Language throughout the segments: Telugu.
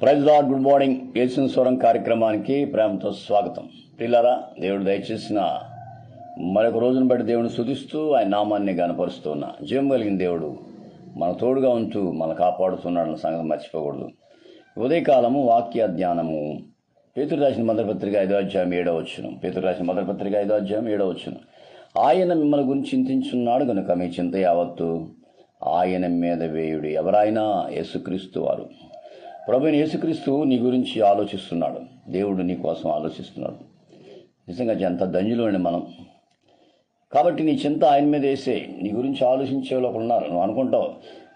Praise lord good morning. యేసిన స్వరం కార్యక్రమానికి ప్రేమతో స్వాగతం. పిల్లరా దేవుడు దయచేసిన మరొక రోజును బట్టి దేవుని స్తుతిస్తూ ఆయన నామాన్ని గనపరుస్తున్న జీవం కలిగిన దేవుడు మన తోడుగా ఉంటూ మన కాపాడుతున్నాడన్న సంగతి మర్చిపోకూడదు. ఉదయకాలము వాక్య ధ్యానము పేతురు రాసిన మొదటిపత్రిక ఐదో అధ్యాయం ఏడో వచ్చును పేతురు రాసిన మొదటిపత్రిక ఐదో అధ్యాయం ఏడో వచ్చును ఆయన మిమ్మల్ని గురించి చింతించున్నాడు కనుక మీ చింత యావత్తు ఆయన మీద వేయుడు ఎవరైనా యేసుక్రీస్తు వారు. ప్రభుని యేసుక్రీస్తు నీ గురించి ఆలోచిస్తున్నాడు. దేవుడు నీ కోసం ఆలోచిస్తున్నాడు. నిజంగా ఎంత ధన్యులు మనం. కాబట్టి నీ చింత ఆయన మీద వేసే నీ గురించి ఆలోచించే వాళ్ళు ఒకరు ఉన్నారు. నువ్వు అనుకుంటావు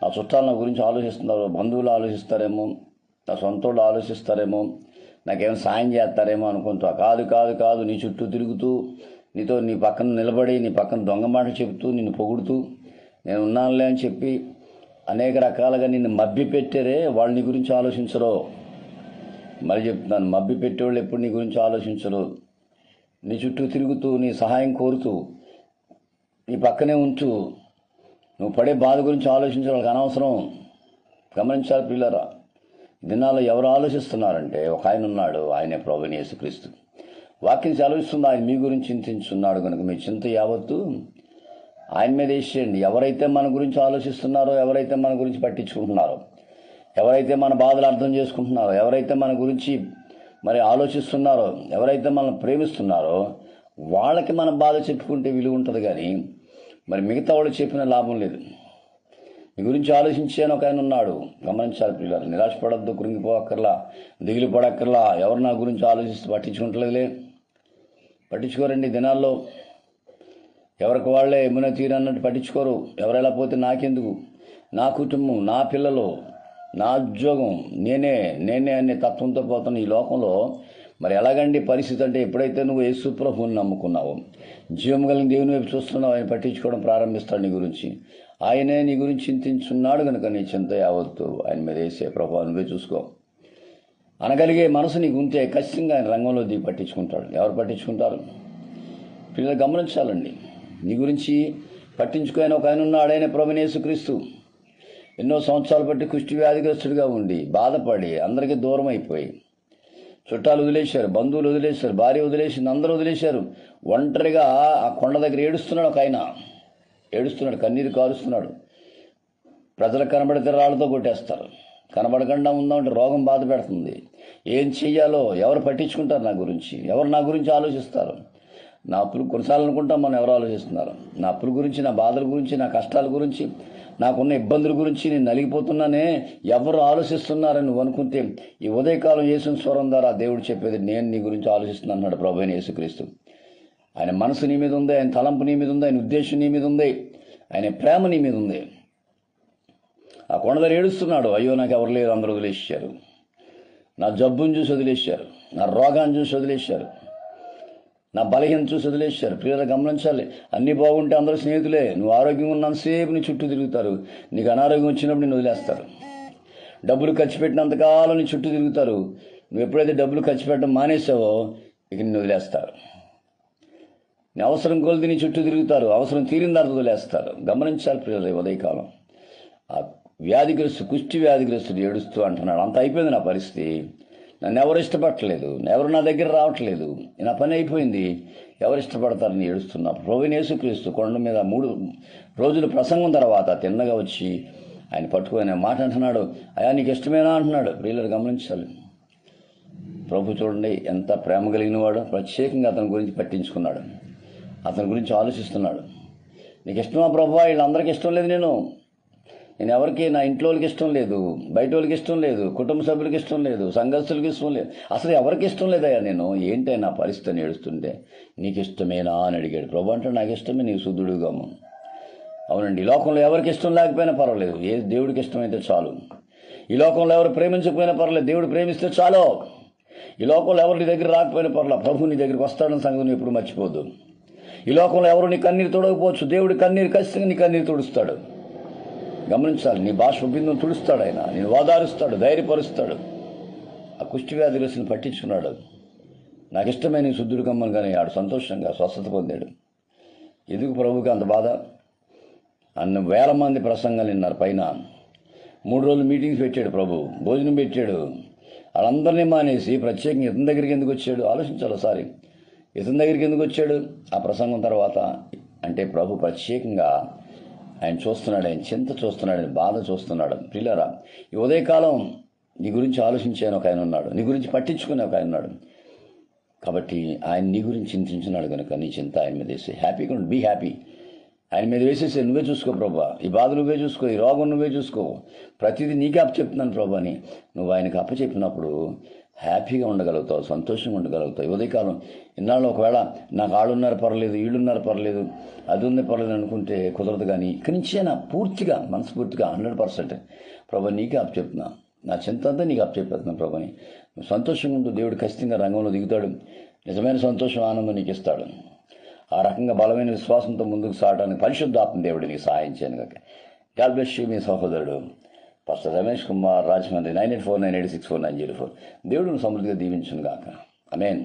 నా చుట్టాలు నా గురించి ఆలోచిస్తున్నారు బంధువులు ఆలోచిస్తారేమో నా సొంతోళ్ళు ఆలోచిస్తారేమో నాకేమైనా సాయం చేస్తారేమో అనుకుంటా కాదు కాదు కాదు నీ చుట్టూ తిరుగుతూ నీతో నీ పక్కన నిలబడి నీ పక్కన దొంగ మాట చెబుతూ నిన్ను పొగుడుతూ నేను ఉన్నానులే అని చెప్పి అనేక రకాలుగా నిన్ను మబ్బి పెట్టారే వాళ్ళు నీ గురించి ఆలోచించరు. మరి చెప్తున్నాను మబ్బి పెట్టేవాళ్ళు ఎప్పుడు నీ గురించి ఆలోచించరు. నీ చుట్టూ తిరుగుతూ నీ సహాయం కోరుతూ నీ పక్కనే ఉంటూ నువ్వు పడే బాధ గురించి ఆలోచించే వాళ్ళకి అనవసరం. గమనించాలి పిల్లరా. దినాల్లో ఎవరు ఆలోచిస్తున్నారంటే ఒక ఆయన ఉన్నాడు ఆయనే ప్రభుని యేసుక్రీస్తు. వాక్యం సెలవిస్తుంది ఆయన మీ గురించి చింతించున్నాడు కనుక మీ చింత యావత్తు ఆయన మీద వేసేయండి. ఎవరైతే మన గురించి ఆలోచిస్తున్నారో ఎవరైతే మన గురించి పట్టించుకుంటున్నారో ఎవరైతే మన బాధలు అర్థం చేసుకుంటున్నారో ఎవరైతే మన గురించి మరి ఆలోచిస్తున్నారో ఎవరైతే మనల్ని ప్రేమిస్తున్నారో వాళ్ళకి మన బాధ చెప్పుకుంటే విలువ ఉంటుంది కానీ మరి మిగతా వాళ్ళు చెప్పిన లాభం లేదు. మీ గురించి ఆలోచించాను ఒక ఆయన ఉన్నాడు. గమనించాలి పిల్లలు నిరాశపడద్దు కృంగిపోక్కర్లా దిగులు పడక్కర్లా ఎవరు నా గురించి ఆలోచిస్తూ పట్టించుకుంటలేదులే. పట్టించుకోరండి. దినాల్లో ఎవరికి వాళ్ళే మునతీరు తీరన్నట్టు పట్టించుకోరు. ఎవరెలా పోతే నాకెందుకు? నా కుటుంబం నా పిల్లలు నా ఉద్యోగం నేనే నేనే అనే తత్వంతో పోతున్న ఈ లోకంలో మరి ఎలాగండి పరిస్థితి అంటే ఎప్పుడైతే నువ్వు యేసుప్రభుని నమ్ముకున్నావు నమ్ముకున్నావో జీవం కలిగిన దేవుని వైపు చూస్తున్నావు ఆయన పట్టించుకోవడం ప్రారంభిస్తాడు నీ గురించి. ఆయనే నీ గురించి చింతించున్నాడు కనుక నీ చింత యావత్తు ఆయన మీద వేసే ప్రభావం నువ్వే చూసుకో. అనగలిగే మనసు నీకు ఉంటే ఖచ్చితంగా ఆయన రంగంలో దిగి పట్టించుకుంటాడు. ఎవరు పట్టించుకుంటారు? పిల్లలు గమనించాలండి. నీ గురించి పట్టించుకోని ఒక ఆయన ఉన్నాడు ఆయన ప్రభునేసుక్రీస్తు ఎన్నో సంవత్సరాలు బట్టి కుష్టి వ్యాధిగ్రస్తుడిగా ఉండి బాధపడి అందరికీ దూరం అయిపోయి చుట్టాలు వదిలేశారు బంధువులు వదిలేశారు భార్య వదిలేసింది అందరూ వదిలేశారు. ఒంటరిగా ఆ కొండ దగ్గర ఏడుస్తున్నాడు ఒక ఆయన. ఏడుస్తున్నాడు కన్నీరు కారుస్తున్నాడు. ప్రజలకు కనబడితే రాళ్ళతో కొట్టేస్తారు. కనబడకుండా ఉందామంటే రోగం బాధ పెడుతుంది. ఏం చెయ్యాలో ఎవరు పట్టించుకుంటారు నా గురించి? ఎవరు నా గురించి ఆలోచిస్తారు? నా అప్పులు కొనసాగాలనుకుంటా మనం ఎవరు ఆలోచిస్తున్నారు. నా అప్పుల గురించి నా బాధల గురించి నా కష్టాల గురించి నాకున్న ఇబ్బందుల గురించి నేను నలిగిపోతున్నానే ఎవరు ఆలోచిస్తున్నారని నువ్వు అనుకుంటే ఈ ఉదయకాలం యేసు స్వరం ద్వారా దేవుడు చెప్పేది నేను నీ గురించి ఆలోచిస్తున్నాను అన్నాడు ప్రభు అయిన యేసుక్రీస్తు. ఆయన మనసు నీ మీద ఉంది ఆయన తలంపు నీ మీద ఉంది ఆయన ఉద్దేశం నీ మీద ఉంది ఆయన ప్రేమ నీ మీద ఉంది. ఆ కొండదారు ఏడుస్తున్నాడు అయ్యో నాకు ఎవరు లేరు అందరూ వదిలేశారు. నా జబ్బును చూసి వదిలేశారు నా రోగాన్ని చూసి వదిలేశారు. నా బలహీన చూసి వదిలేశారు. పిల్లలు గమనించాలి. అన్నీ బాగుంటే అందరూ స్నేహితులే. నువ్వు ఆరోగ్యంగా ఉన్నంతసేపు నీ చుట్టూ తిరుగుతారు. నీకు అనారోగ్యం వచ్చినప్పుడు నేను వదిలేస్తారు. డబ్బులు ఖర్చు పెట్టినంతకాలం నీ చుట్టూ తిరుగుతారు. నువ్వు ఎప్పుడైతే డబ్బులు ఖర్చు పెట్టడం మానేసావో ఇక నిన్ను వదిలేస్తారు. నీ అవసరం కొలిది నీ చుట్టూ తిరుగుతారు. అవసరం తీరిన తర్వాత వదిలేస్తారు. గమనించాలి ప్రియులు ఉదయకాలం. ఆ వ్యాధిగ్రస్తు కుష్టి వ్యాధిగ్రస్తుడు ఏడుస్తూ అంటున్నాడు. అంత అయిపోయింది నా పరిస్థితి. నన్ను ఎవరు ఇష్టపడట్లేదు. ఎవరు నా దగ్గర రావట్లేదు. నా పని అయిపోయింది. ఎవరు ఇష్టపడతారని ఏడుస్తున్నా. ప్రవీణ్ యేసుక్రీస్తు కొండ మీద మూడు రోజుల ప్రసంగం తర్వాత తిన్నగా వచ్చి ఆయన పట్టుకొని మాట అంటున్నాడు అయా నీకు ఇష్టమేనా? అంటున్నాడు. వీళ్ళని గమనించాలి. ప్రభు చూడండి ఎంత ప్రేమ కలిగిన వాడు ప్రత్యేకంగా అతని గురించి పట్టించుకున్నాడు. అతని గురించి ఆలోచిస్తున్నాడు. నీకు ఇష్టమా ప్రభు? వీళ్ళందరికీ ఇష్టం లేదు నేను. నేను ఎవరికి నా ఇంట్లో వాళ్ళకి ఇష్టం లేదు బయట వాళ్ళకి ఇష్టం లేదు కుటుంబ సభ్యులకి ఇష్టం లేదు సంఘస్థులకి ఇష్టం లేదు. అసలు ఎవరికి ఇష్టం లేదయ్యా నేను? ఏంటి నా పరిస్థితిని ఏడుస్తుంటే? నీకు ఇష్టమేనా అని అడిగాడు. ప్రభు అంటే నాకు ఇష్టమే నీకు శుద్ధుడుగాము అవునండి ఈ లోకంలో ఎవరికి ఇష్టం లేకపోయినా పర్వాలేదు. ఏ దేవుడికి ఇష్టమైతే చాలు. ఈ లోకంలో ఎవరు ప్రేమించకపోయినా పర్వాలేదు. దేవుడు ప్రేమిస్తే చాలు. ఈ లోకంలో ఎవరు నీ దగ్గర రాకపోయినా పర్వాలేదు. ప్రభు నీ దగ్గరికి వస్తాడని సంగతి నువ్వు ఎప్పుడు మర్చిపోద్దు ఈ లోకంలో ఎవరు నీ కన్నీరు తొడకపోవచ్చు దేవుడి కన్నీరు ఖచ్చితంగా నీ కన్నీరు తుడుస్తాడు. గమనించాలి. నీ బాష్పబిందం తుడుస్తాడు ఆయన. నేను వాదారుస్తాడు ధైర్యపరుస్తాడు. ఆ కుష్టి వ్యాధిగ్రస్తుని పట్టించుకున్నాడు నాకు ఇష్టమైన శుద్ధుడు కమ్మను కానీ ఆడు సంతోషంగా స్వస్థత పొందాడు. ఎందుకు ప్రభుకి అంత బాధ? అన్న వేల మంది ప్రసంగాలు విన్నారు పైన. మూడు రోజులు మీటింగ్స్ పెట్టాడు ప్రభు. భోజనం పెట్టాడు. వాళ్ళందరినీ మానేసి ప్రత్యేకంగా ఇతని దగ్గరికి ఎందుకు వచ్చాడు? ఆలోచించాలి ఒకసారి. ఇతని దగ్గరికి ఎందుకు వచ్చాడు? ఆ ప్రసంగం తర్వాత అంటే ప్రభు ప్రత్యేకంగా ఆయన చూస్తున్నాడు ఆయన చింత చూస్తున్నాడు ఆయన బాధ చూస్తున్నాడు. పిల్లరా ఈ ఉదయకాలం నీ గురించి ఆలోచించాను ఒక ఆయన ఉన్నాడు. నీ గురించి పట్టించుకునే ఒక ఆయన ఉన్నాడు. కాబట్టి ఆయన నీ గురించి చింతించున్నాడు కనుక నీ చింత ఆయన మీద వేసి హ్యాపీగా ఉండు బీ హ్యాపీ ఆయన మీద వేసేసి నువ్వే చూసుకో ప్రభా. ఈ బాధ నువ్వే చూసుకో ఈ రోగం నువ్వే చూసుకో. ప్రతిదీ నీకే అప్పచెప్తున్నాను ప్రభా అని నువ్వు ఆయనకు అప్పచెప్పినప్పుడు హ్యాపీగా ఉండగలుగుతావు సంతోషంగా ఉండగలుగుతావు. ఉదయకాలం ఇన్నాళ్ళు ఒకవేళ నాకు ఆళ్ళున్నారు పర్లేదు వీళ్ళున్నారు పర్లేదు అది ఉంది పర్లేదు అనుకుంటే కుదరదు కానీ ఇక్కడి నుంచైనా పూర్తిగా మనస్ఫూర్తిగా హండ్రెడ్ పర్సెంట్ ప్రభు నీకే అప్పచెప్తున్నా. నా చింత అంతా నీకు అప్పచెప్పేస్తున్నాను ప్రభుని. నువ్వు సంతోషంగా ఉంటూ దేవుడు ఖచ్చితంగా రంగంలో దిగుతాడు. నిజమైన సంతోషం ఆనందం నీకు ఇస్తాడు. ఆ రకంగా బలమైన విశ్వాసంతో ముందుకు సాగడానికి పరిశుద్ధాత్మ దేవుడు నీకు సహాయం చేయను కాక గాడ్ బ్లెస్ మీ సహోదరుడు. First Ramesh Kumar Rajahmundry nine eight four nine eight six four nine zero four దేవుడిని సమృద్ధిగా దీవించును గాక అమేన్